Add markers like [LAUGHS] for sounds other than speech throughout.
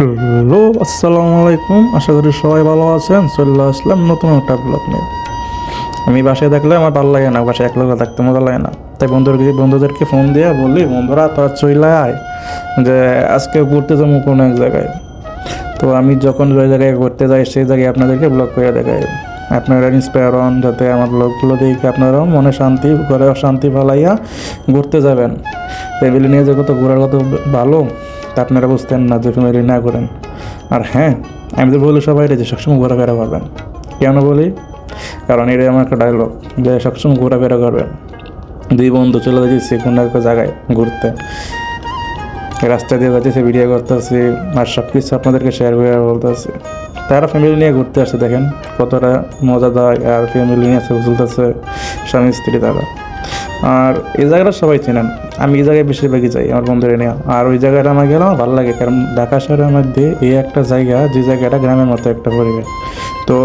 Hello, আসসালামু আলাইকুম। আশা করি সবাই ভালো আছেন। চলে আসলাম নতুন একটা ব্লগ নিয়ে। আমি বাসায় থাকলে আমার ভালো লাগে না, বাসায় একলা থাকতে মজা লাগে না। তাই বন্ধুদেরকে বন্ধুদেরকে ফোন দিয়ে বলি, বন্ধুরা, তোরা চলে আয় যে আজকে ঘুরতে যাব কোনো এক জায়গায়? তো আমি যখন যে জায়গায় ঘুরতে যাই, সেই জায়গায় আপনাদেরকে ব্লগ করে দেখাই। আপনারা ইন্সপায়ার হন যাতে আমার ব্লগগুলো দেখে আপনারাও মনে শান্তি, ঘরে শান্তি ভালাইয়া ঘুরতে যাবেন। ফ্যামিলি নিয়ে যে কত ঘোরার কত ভালো তা আপনারা বুঝতেন না যে ফ্যামিলি না করেন। আর হ্যাঁ আমি তো বলি সবাই যে সবসময় ঘোরাফেরা করবেন। কেন বলি? কারণ এটাই আমার একটা ডায়লগ যে সবসময় ঘোরাফেরা করবেন। দুই বন্ধু চলে যাচ্ছি কোনো একটা জায়গায় ঘুরতে। রাস্তা দিয়ে যাচ্ছি ভিডিও করতেছি, আর সব কিছু আপনাদেরকে শেয়ার করে বলতেছি। তারা ফ্যামিলি নিয়ে ঘুরতে আসছে দেখেন। কতটা মজাদার আর ফ্যামিলি নিয়ে ছবি তুলতেছে স্বামী স্ত্রী তারা। আর এই জায়গাটা সবাই চেনেন। আমি এই জায়গায় বেশিরভাগই যাই, আমার বন্ধুরা নিয়ে। আর ওই জায়গাটা আমার গেলে আমার ভালো লাগে, কারণ ঢাকা শহরের মধ্যে এই একটা জায়গা, যে জায়গাটা গ্রামের মতো একটা পরিবেশ। তো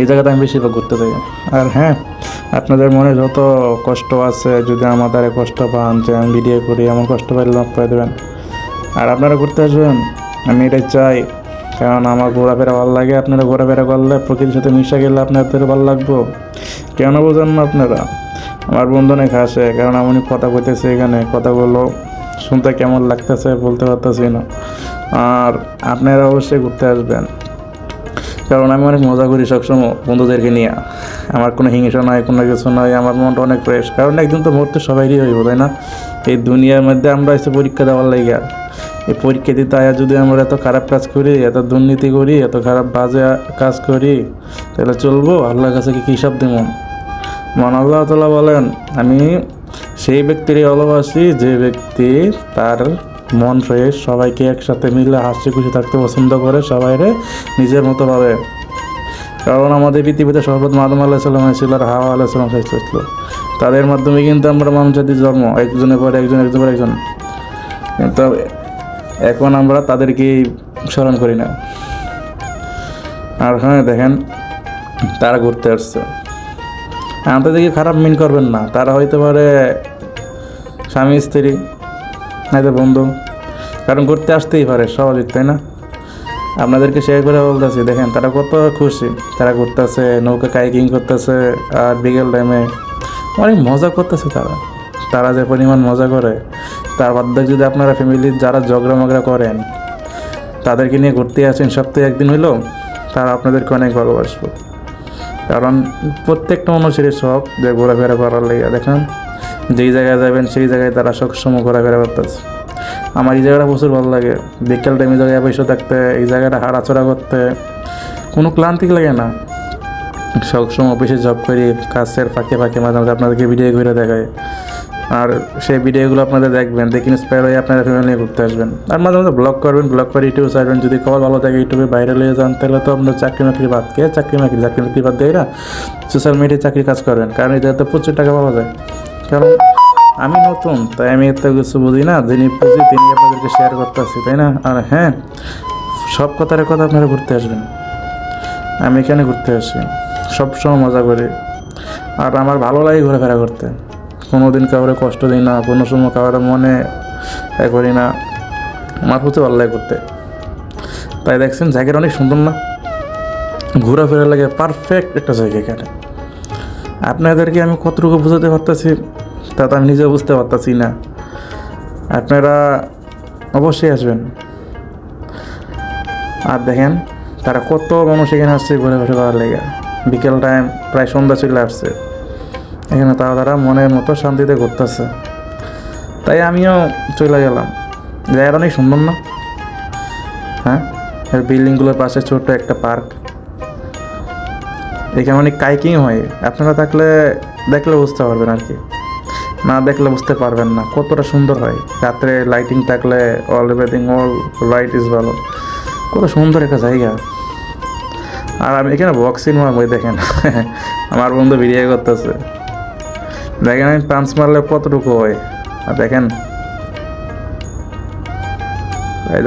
এই জায়গাতে আমি বেশিরভাগ ঘুরতে যাই। আর হ্যাঁ আপনাদের মনে যত কষ্ট আছে, যদি আমাদের কষ্ট পান, যে আমি ভিডিও করি, এমন কষ্ট পাইলে লাভ করে দেবেন। আর আপনারা ঘুরতে আসবেন, আমি এটাই চাই কারণ আমার ঘোরাফেরা ভালো লাগে, আপনারা ঘোরাফেরা করলে প্রকৃতির সাথে মিশে গেলে আপনাদের ভালো লাগবো। কেন বোঝেন না আপনারা? আমার বন্ধু অনেক হাসে, কারণ আমি কথা কইতেছি এখানে, কথাগুলো শুনতে কেমন লাগতেছে বলতে পারতেছি না। আর আপনারা অবশ্যই ঘুরতে আসবেন। কারণ আমি অনেক মজা করি সবসময় বন্ধুদেরকে নিয়ে। আমার কোনো হিংসা নয় কোনো কিছু নাই, আমার মনটা অনেক ফ্রেশ কারণ একদিন তো মরতে সবাইরই হইব, তাই না? এই দুনিয়ার মধ্যে আমরা এসে পরীক্ষা দেওয়ার লাগে এই পরীক্ষা দিতে আয়া যদি আমরা এত খারাপ কাজ করি, এত দুর্নীতি করি, এত খারাপ বাজে কাজ করি, তাহলে চলবো? আল্লাহর কাছে কি হিসাব দেব? মন আল্লাহ তালা বলেন, আমি সেই ব্যক্তিরই ভালোবাসি, যে ব্যক্তি তার মন ফ্রেশ সবাইকে একসাথে মিলে হাসি খুশি থাকতে পছন্দ করে, সবাইরে নিজের মতো ভাবে। কারণ আমাদের পৃথিবীতে সর্বপ্রথম আদম আলাহিসাল্লাম হয়েছিল আর হাওয়া আলাহিসাল্লাম শেষ হয়েছিল। তাদের মাধ্যমে কিন্তু আমরা মানুষ জাতির জন্ম, একজনের পর একজন একজন পর একজন। কিন্তু এখন আমরা তাদেরকেই স্মরণ করি না। আর হ্যাঁ দেখেন, তারা ঘুরতে আসছে। দিকে খারাপ মিন করবেন না, তারা হইতে পারে স্বামী, স্ত্রী নয়তো বন্ধু, কারণ ঘুরতে আসতেই পারে, স্বাভাবিক, তাই না? আপনাদেরকে শেয়ার করে বলতেছি, দেখেন, তারা কত খুশি। তারা ঘুরতেছে, নৌকা কাইকিং করতেছে, আর বিকেল টাইমে অনেক মজা করতেছে তারা। তারা যে পরিমাণ মজা করে তার বাধ্যে যদি আপনারা ফ্যামিলির যারা ঝগড়া মগড়া করেন, তাদেরকে নিয়ে ঘুরতে আসেন, সপ্তাহে একদিন হইল, তারা আপনাদেরকে অনেক ভালোবাসবো। কারণ প্রত্যেকটা মানুষেরই শখ যে ঘোরাফেরা করার লেগে। দেখেন, যেই জায়গায় যাবেন, সেই জায়গায় তারা সবসময় ঘোরাফেরা করতেছে। আমার এই জায়গাটা প্রচুর ভালো লাগে। বিকেল টাইমে জায়গায় বসে থাকতে, এই জায়গাটা হাঁটাচড়া করতে, কোনো ক্লান্তি লাগে না। সবসময় অফিসে জব করি, কাজের ফাঁকে ফাঁকে মাঝে মাঝে আপনাদেরকে ভিডিও করে দেখায় আর সেই ভিডিওগুলো আপনাদের দেখবেন, দেখে ইন্সপায়ার হয়ে আপনারা ফ্যামিলি নিয়ে ঘুরতে আসবেন। আর মাঝে মাঝে ব্লগ করবেন ব্লগ করে ইউটিউব চাইবেন। যদি কল ভালো থাকে, ইউটিউবে বাইরে নিয়ে যান, তাহলে তো আপনার চাকরি মাকরি বাদ কে? চাকরি মাকরি চাকরি মাকরি বাদ দেয় না সোশ্যাল মিডিয়ায় চাকরি কাজ করবেন কারণ এটাতে প্রচুর টাকা পাওয়া যায়। কারণ আমি নতুন, তাই আমি এত কিছু বুঝি না। যিনি বুঝি, তিনি আপনাদেরকে শেয়ার করতে করতেছি তাই না? আর হ্যাঁ সব কথার কথা আপনারা ঘুরতে আসবেন। আমি এখানে ঘুরতে আসি। সবসময় মজা করি। আর আমার ভালো লাগে ঘোরাফেরা করতে। কোনো দিন কাউরে কষ্ট দিই না, কোনো সময় কাউরে মনে এ করি না। আমার প্রতি ভালো লাগে করতে। তাই দেখছেন, জায়গাটা অনেক সুন্দর না? ঘোরাফেরা লাগে পারফেক্ট একটা জায়গা এখানে। আপনাদেরকে আমি কতটুকু বোঝাতে পারতেছি, তা তো আমি নিজেও বুঝতে পারতেছি না। আপনারা অবশ্যই আসবেন। আর দেখেন, তারা কত মানুষ এখানে আসছে ঘুরে ঘুরে করার লেগে। বিকেল টাইম প্রায় সন্ধ্যা চলে আসছে। এখানে তারা তারা মনের মতো শান্তিতে ঘুরতেছে। তাই আমিও চলে গেলাম। জায়গাটা অনেক সুন্দর না? হ্যাঁ? আর বিল্ডিংগুলোর পাশে ছোট্ট একটা পার্ক। এখানে অনেক কাইকিং হয়। আপনারা থাকলে দেখলে বুঝতে পারবেন আর কি। না দেখলে বুঝতে পারবেন না। কতটা সুন্দর হয়। রাত্রে লাইটিং থাকলে all everything all light is ভালো। কত সুন্দর একটা জায়গা। আর আমি এখানে বক্সিং মারবই দেখেন। [LAUGHS] আমার বন্ধু ভিডিও করতেছে। দেখেন আমি পাঞ্চ মারলে কতটুকু হয়? আর দেখেন।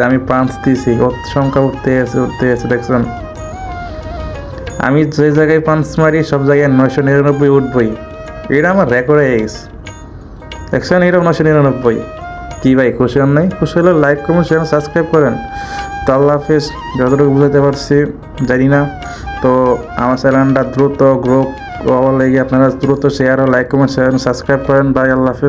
আমি পাঞ্চ দিয়েছি কত সংখ্যা উঠতে আছে উঠতে আছে, দেখছেন? আমি যে জায়গায় পাঞ্চ মারি, সব জায়গায় নয়শো নিরানব্বই উঠবই। এটা আমার রেকর্ড হয়ে গেছে। দেখছেন এটা নয়শো নিরানব্বই। কী ভাই, খুশি হন নাই? খুশি হলে লাইক করুন শেয়ার সাবস্ক্রাইব করেন। তো আল্লাহ হাফিজ, যতটুকু বুঝাতে পারছি, জানি না। তো আমার চ্যানেলটা দ্রুত গ্রো হওয়ার লাগে আপনারা দ্রুত শেয়ার ও লাইক কমেন্ট সাবস্ক্রাইব করেন। বাই আল্লাহ হাফিজ।